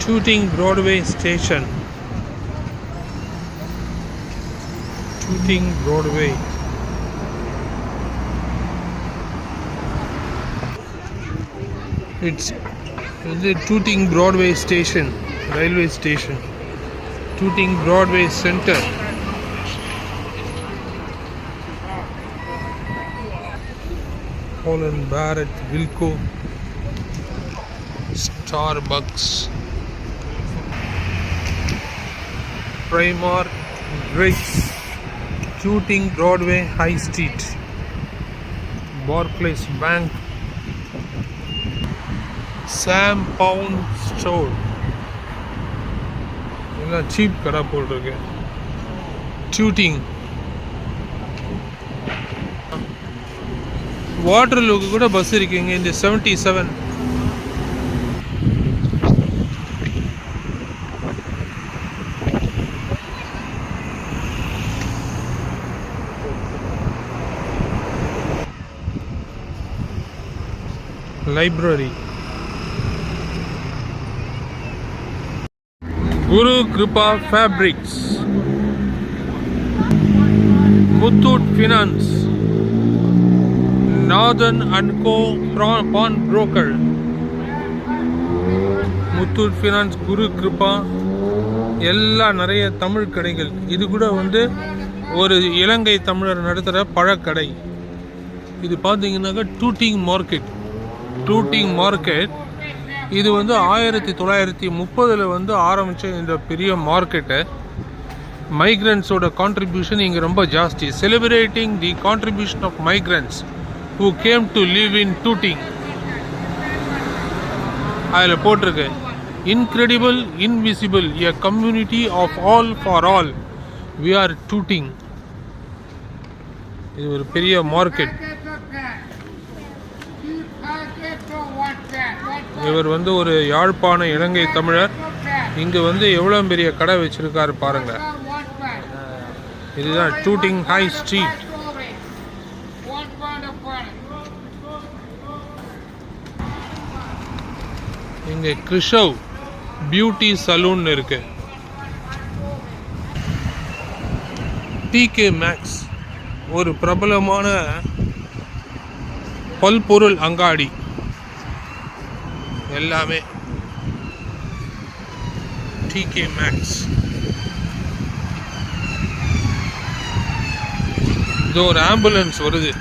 Tooting Broadway Station. Tooting Broadway. It's the Tooting Broadway Station, railway station. Tooting Broadway Center. Holland Barrett Wilco Starbucks Primark, Briggs, Shooting Broadway, high street Barclays bank Sam pound store எல்லாம் cheap கடை போட்டிருக்கு ஷூட்டிங் வாட்டர்லூக்கு கூட bus இருக்குங்க இந்த seventy seven library. Guru Kripa fabrics. Muthoot finance. Nathan and co pawn broker. Muthoot finance Guru Kripa. எல்லாம் நிறைய தமிழ் கடைகள். இது கூட வந்து ஒரு இலங்கை தமிழர் நடத்துகிற பழக்கடை. இது பார்த்தீங்கன்னாக்கா டூட்டிங் மார்க்கெட். டூட்டிங் மார்க்கெட் இது வந்து ஆயிரத்தி தொள்ளாயிரத்தி முப்பதில் வந்து ஆரம்பித்த இந்த பெரிய மார்க்கெட்டை மைக்ரன்ஸோட கான்ட்ரிபியூஷன் இங்கே ரொம்ப ஜாஸ்தி. Celebrating the contribution of migrants who came to live in Tooting அதில் போட்டிருக்கு. Incredible invisible a community of all for all we are Tooting இது ஒரு பெரிய மார்க்கெட் இவர் வந்து ஒரு யாழ்ப்பாண இலங்கை தமிழர். இங்கே வந்து எவ்வளோ பெரிய கடை வச்சிருக்காரு பாருங்க. இதுதான் ஷூட்டிங் ஹை ஸ்ட்ரீட் இங்கே கிருஷவ் பியூட்டி சலூன் இருக்கு. டிகே மேக்ஸ் ஒரு பிரபலமான பல்பொருள் அங்காடி. எல்லாமே டிகே மேக்ஸ் இது ஒரு ஆம்புலன்ஸ் வருது.